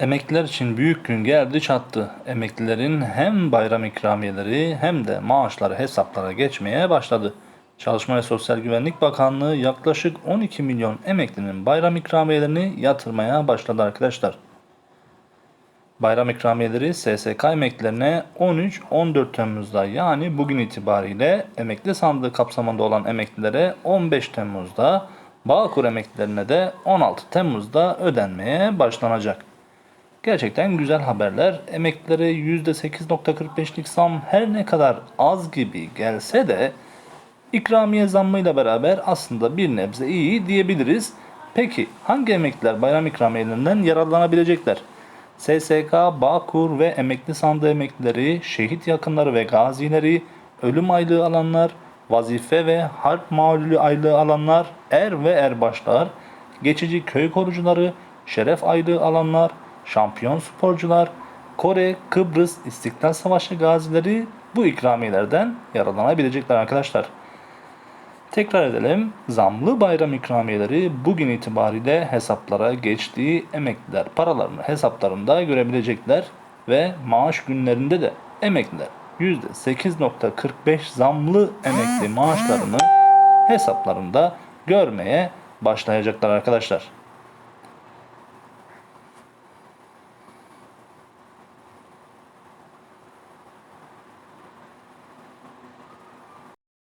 Emekliler için büyük gün geldi çattı. Emeklilerin hem bayram ikramiyeleri hem de maaşları hesaplara geçmeye başladı. Çalışma ve Sosyal Güvenlik Bakanlığı yaklaşık 12 milyon emeklinin bayram ikramiyelerini yatırmaya başladı arkadaşlar. Bayram ikramiyeleri SSK emeklilerine 13-14 Temmuz'da yani bugün itibariyle emekli sandığı kapsamında olan emeklilere 15 Temmuz'da, Bağkur emeklilerine de 16 Temmuz'da ödenmeye başlanacak. Gerçekten güzel haberler. Emeklilere %8.45'lik zam her ne kadar az gibi gelse de ikramiye zammıyla beraber aslında bir nebze iyi diyebiliriz. Peki hangi emekliler bayram ikramiyelerinden yararlanabilecekler? SSK, Bağkur ve emekli sandığı emeklileri, şehit yakınları ve gazileri, ölüm aylığı alanlar, vazife ve harp mağlulü aylığı alanlar, er ve erbaşlar, geçici köy korucuları, şeref aylığı alanlar, şampiyon sporcular, Kore, Kıbrıs, İstiklal Savaşı gazileri bu ikramiyelerden yararlanabilecekler arkadaşlar. Tekrar edelim. Zamlı bayram ikramiyeleri bugün itibariyle hesaplara geçtiği emekliler paralarını hesaplarında görebilecekler ve maaş günlerinde de emekliler %8.45 zamlı emekli maaşlarını hesaplarında görmeye başlayacaklar arkadaşlar.